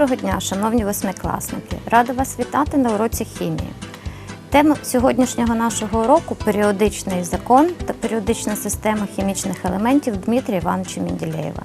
Доброго дня, шановні восьмикласники! Рада вас вітати на уроці хімії. Тема сьогоднішнього нашого уроку періодичний закон та періодична система хімічних елементів Дмитрія Івановича Менділеєва.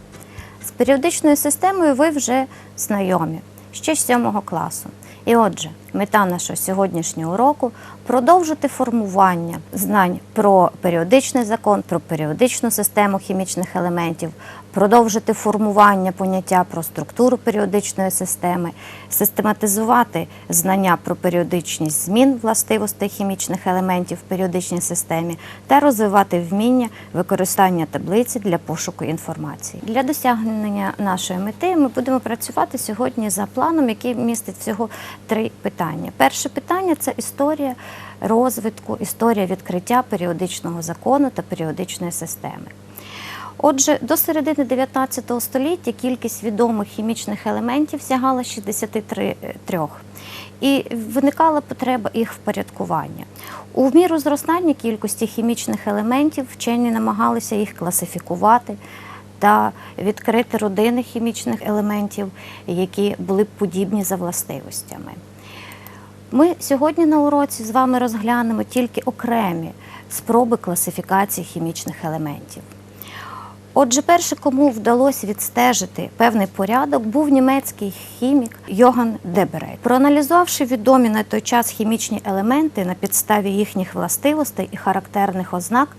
З періодичною системою ви вже знайомі ще з 7 класу. І отже, мета нашого сьогоднішнього уроку продовжити формування знань про періодичний закон, про періодичну систему хімічних елементів, продовжити формування поняття про структуру періодичної системи, систематизувати знання про періодичність змін властивостей хімічних елементів в періодичній системі та розвивати вміння використання таблиці для пошуку інформації. Для досягнення нашої мети ми будемо працювати сьогодні за планом, який містить всього три питання. Перше питання це історія розвитку, історія відкриття періодичного закону та періодичної системи. Отже, до середини 19 століття кількість відомих хімічних елементів сягала 63 і виникала потреба їх впорядкування. У міру зростання кількості хімічних елементів вчені намагалися їх класифікувати та відкрити родини хімічних елементів, які були подібні за властивостями. Ми сьогодні на уроці з вами розглянемо тільки окремі спроби класифікації хімічних елементів. Отже, перше, кому вдалося відстежити певний порядок, був німецький хімік Йоган Деберей. Проаналізувавши відомі на той час хімічні елементи на підставі їхніх властивостей і характерних ознак,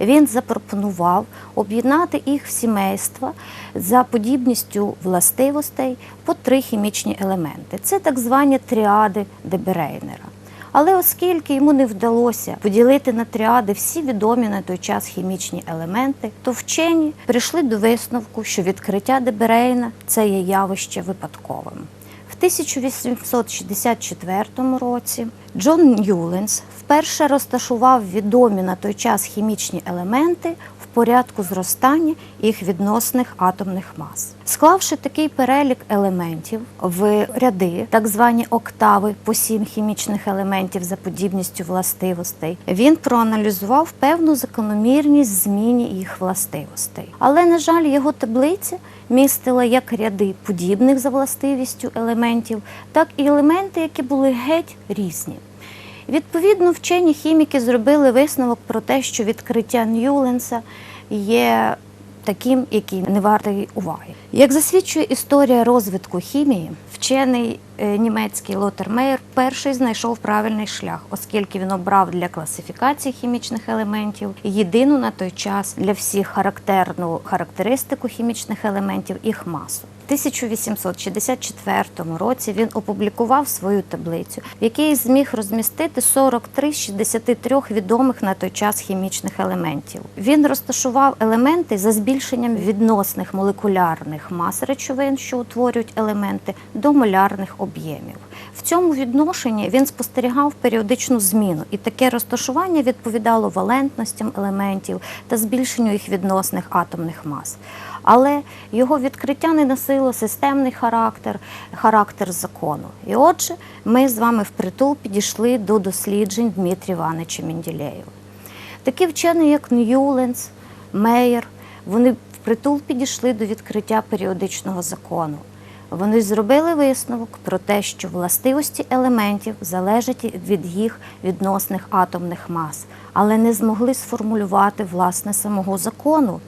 він запропонував об'єднати їх в сімейства за подібністю властивостей по три хімічні елементи. Це так звані тріади Деберейнера. Але оскільки йому не вдалося поділити на тріади всі відомі на той час хімічні елементи, то вчені прийшли до висновку, що відкриття Деберейна це є явище випадковим. В 1864 році Джон Ньюленс вперше розташував відомі на той час хімічні елементи порядку зростання їх відносних атомних мас. Склавши такий перелік елементів в ряди, так звані октави по сім хімічних елементів за подібністю властивостей, він проаналізував певну закономірність зміні їх властивостей. Але, на жаль, його таблиця містила як ряди подібних за властивістю елементів, так і елементи, які були геть різні. Відповідно, вчені хіміки зробили висновок про те, що відкриття Ньюленса є таким, який не вартий уваги. Як засвідчує історія розвитку хімії, вчений е, німецький Лотер Мейер перший знайшов правильний шлях, оскільки він обрав для класифікації хімічних елементів єдину на той час для всіх характерну характеристику хімічних елементів їх масу. В 1864 році він опублікував свою таблицю, в якій зміг розмістити 43 з 63 відомих на той час хімічних елементів. Він розташував елементи за збільшенням відносних молекулярних мас речовин, що утворюють елементи, до молярних об'ємів. В цьому відношенні він спостерігав періодичну зміну, і таке розташування відповідало валентностям елементів та збільшенню їх відносних атомних мас. Але його відкриття не носило системний характер, характер закону. І отже, ми з вами впритул підійшли до досліджень Дмитрія Івановича Менділеєва. Такі вчені, як Ньюленс, Мейер, вони впритул підійшли до відкриття періодичного закону. Вони зробили висновок про те, що властивості елементів залежать від їх відносних атомних мас, але не змогли сформулювати власне самого закону.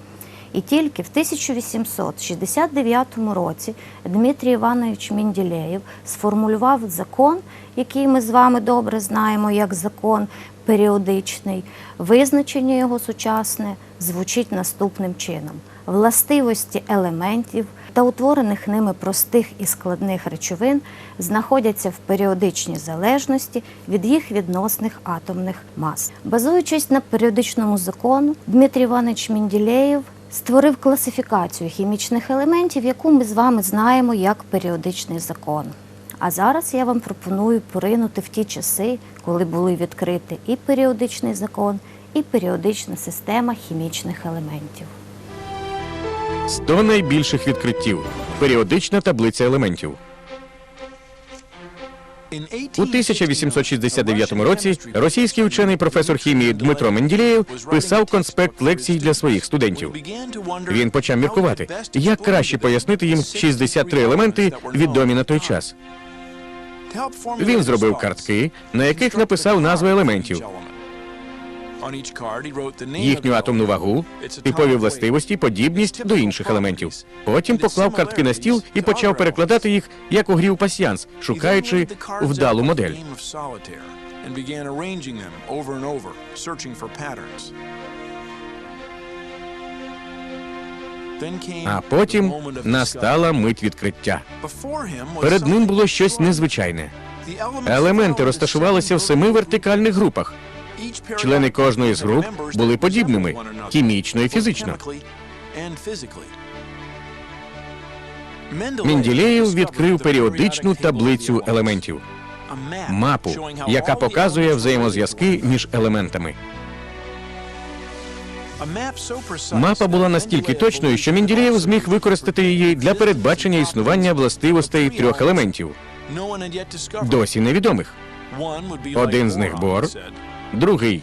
І тільки в 1869 році Дмитрій Іванович Менділеєв сформулював закон, який ми з вами добре знаємо як закон періодичний. Визначення його сучасне звучить наступним чином: властивості елементів та утворених ними простих і складних речовин знаходяться в періодичній залежності від їх відносних атомних мас. Базуючись на періодичному закону, Дмитрій Іванович Менділеєв створив класифікацію хімічних елементів, яку ми з вами знаємо як періодичний закон. А зараз я вам пропоную поринути в ті часи, коли були відкриті і періодичний закон, і періодична система хімічних елементів. 100 найбільших відкриттів. Періодична таблиця елементів. У 1869 році російський учений професор хімії Дмитро Менділеєв писав конспект лекцій для своїх студентів. Він почав міркувати, як краще пояснити їм 63 елементи, відомі на той час. Він зробив картки, на яких написав назви елементів, їхню атомну вагу, типові властивості, подібність до інших елементів. Потім поклав картки на стіл і почав перекладати їх, як у грі у пасьянс, шукаючи вдалу модель. А потім настала мить відкриття. Перед ним було щось незвичайне. Елементи розташувалися в семи вертикальних групах. Члени кожної з груп були подібними хімічно і фізично. Менделєєв відкрив періодичну таблицю елементів, мапу, яка показує взаємозв'язки між елементами. Мапа була настільки точною, що Менділеєв зміг використати її для передбачення існування властивостей трьох елементів, досі невідомих. Один з них бор, Другий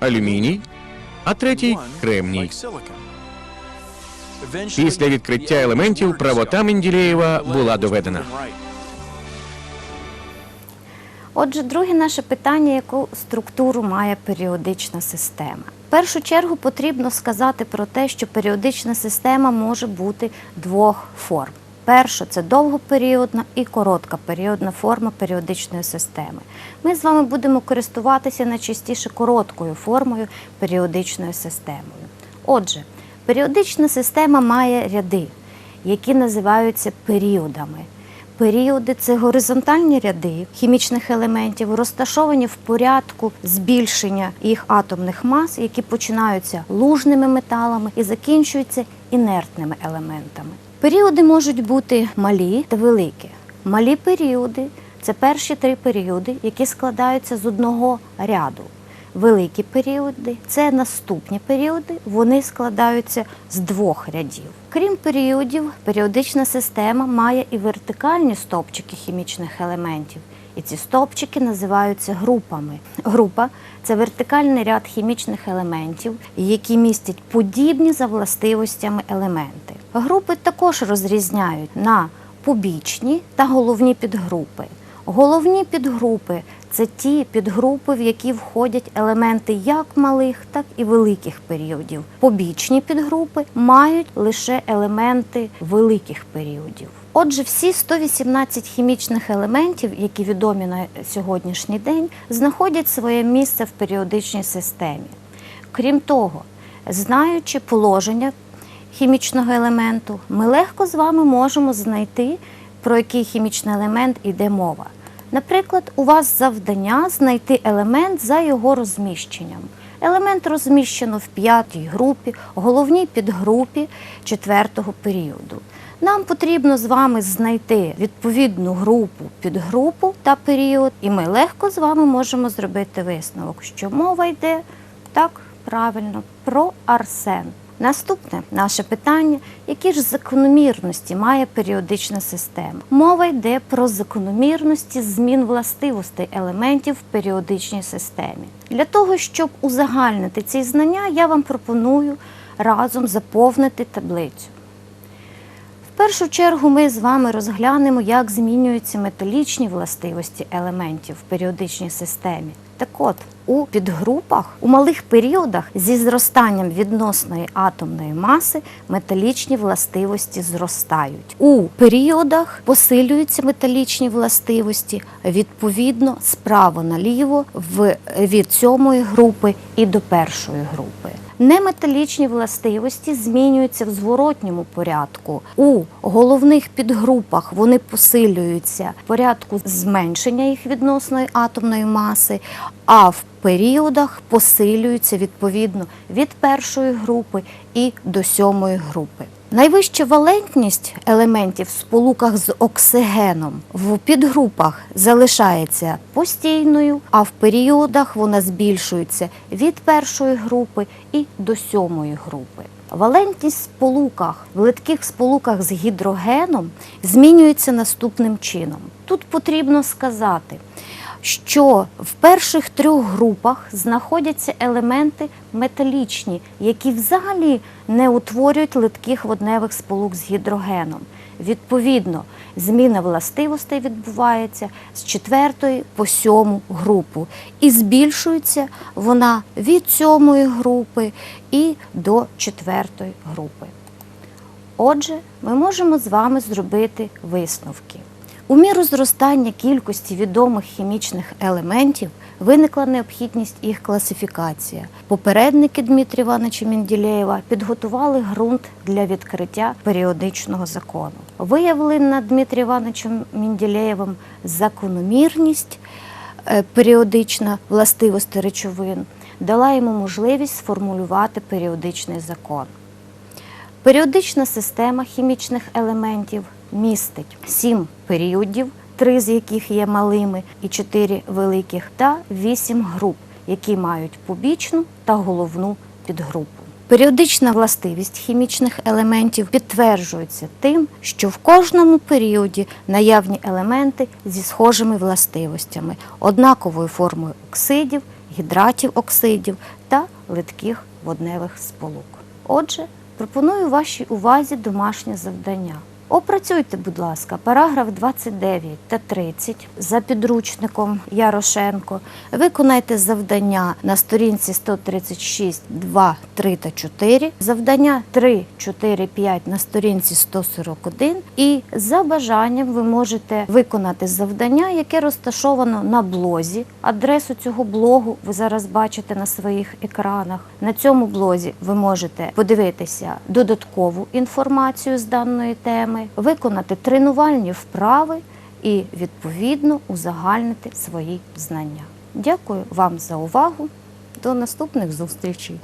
алюміній, а третій кремній. Після відкриття елементів правота Менділеєва була доведена. Отже, друге наше питання: яку структуру має періодична система? В першу чергу потрібно сказати про те, що періодична система може бути двох форм. Перша це довгоперіодна і короткоперіодна форма періодичної системи. Ми з вами будемо користуватися найчастіше короткою формою періодичною системою. Отже, періодична система має ряди, які називаються періодами. Періоди це горизонтальні ряди хімічних елементів, розташовані в порядку збільшення їх атомних мас, які починаються лужними металами і закінчуються інертними елементами. Періоди можуть бути малі та великі. Малі періоди це перші три періоди, які складаються з одного ряду. Великі періоди це наступні періоди, вони складаються з двох рядів. Крім періодів, періодична система має і вертикальні стовпчики хімічних елементів. І ці стовпчики називаються групами. Група це вертикальний ряд хімічних елементів, які містять подібні за властивостями елементи. Групи також розрізняють на побічні та головні підгрупи. Головні підгрупи це ті підгрупи, в які входять елементи як малих, так і великих періодів. Побічні підгрупи мають лише елементи великих періодів. Отже, всі 118 хімічних елементів, які відомі на сьогоднішній день, знаходять своє місце в періодичній системі. Крім того, знаючи положення хімічного елементу, ми легко з вами можемо знайти, про який хімічний елемент йде мова. Наприклад, у вас завдання знайти елемент за його розміщенням. Елемент розміщено в п'ятій групі, головній підгрупі четвертого періоду. Нам потрібно з вами знайти відповідну групу, підгрупу та період, і ми легко з вами можемо зробити висновок, що мова йде так правильно про арсен. Наступне наше питання: які ж закономірності має періодична система? Мова йде про закономірності змін властивостей елементів в періодичній системі. Для того, щоб узагальнити ці знання, я вам пропоную разом заповнити таблицю. Першу чергу ми з вами розглянемо, як змінюються металічні властивості елементів в періодичній системі. Так от, у підгрупах, у малих періодах зі зростанням відносної атомної маси металічні властивості зростають. У періодах посилюються металічні властивості відповідно справа наліво від сьомої групи і до першої групи. Неметалічні властивості змінюються в зворотньому порядку. У головних підгрупах вони посилюються в порядку зменшення їх відносної атомної маси, а в періодах посилюються відповідно від першої групи і до сьомої групи. Найвища валентність елементів в сполуках з оксигеном в підгрупах залишається постійною, а в періодах вона збільшується від першої групи і до сьомої групи. Валентність в сполуках, в литких сполуках з гідрогеном змінюється наступним чином. Тут потрібно сказати, що в перших трьох групах знаходяться елементи металічні, які взагалі не утворюють литких водневих сполук з гідрогеном. Відповідно, зміна властивостей відбувається з четвертої по сьому групу, і збільшується вона від сьомої групи і до четвертої групи. Отже, ми можемо з вами зробити висновки. У міру зростання кількості відомих хімічних елементів виникла необхідність їх класифікація. Попередники Дмитрія Івановича Менділеєва підготували ґрунт для відкриття періодичного закону. Виявлена Дмитрієм Івановичем Менділеєвим закономірність е, періодична властивості речовин дала йому можливість сформулювати періодичний закон. Періодична система хімічних елементів містить сім періодів, три з яких є малими і чотири великих, та вісім груп, які мають побічну та головну підгрупу. Періодична властивість хімічних елементів підтверджується тим, що в кожному періоді наявні елементи зі схожими властивостями, однаковою формою оксидів, гідратів оксидів та литких водневих сполук. Отже, пропоную вашій увазі домашнє завдання. Опрацюйте, будь ласка, параграф 29 та 30 за підручником Ярошенко. Виконайте завдання на сторінці 136, 2, 3 та 4, завдання 3, 4, 5 на сторінці 141. І за бажанням ви можете виконати завдання, яке розташовано на блозі. Адресу цього блогу ви зараз бачите на своїх екранах. На цьому блозі ви можете подивитися додаткову інформацію з даної теми, виконати тренувальні вправи і відповідно узагальнити свої знання. Дякую вам за увагу. До наступних зустрічей!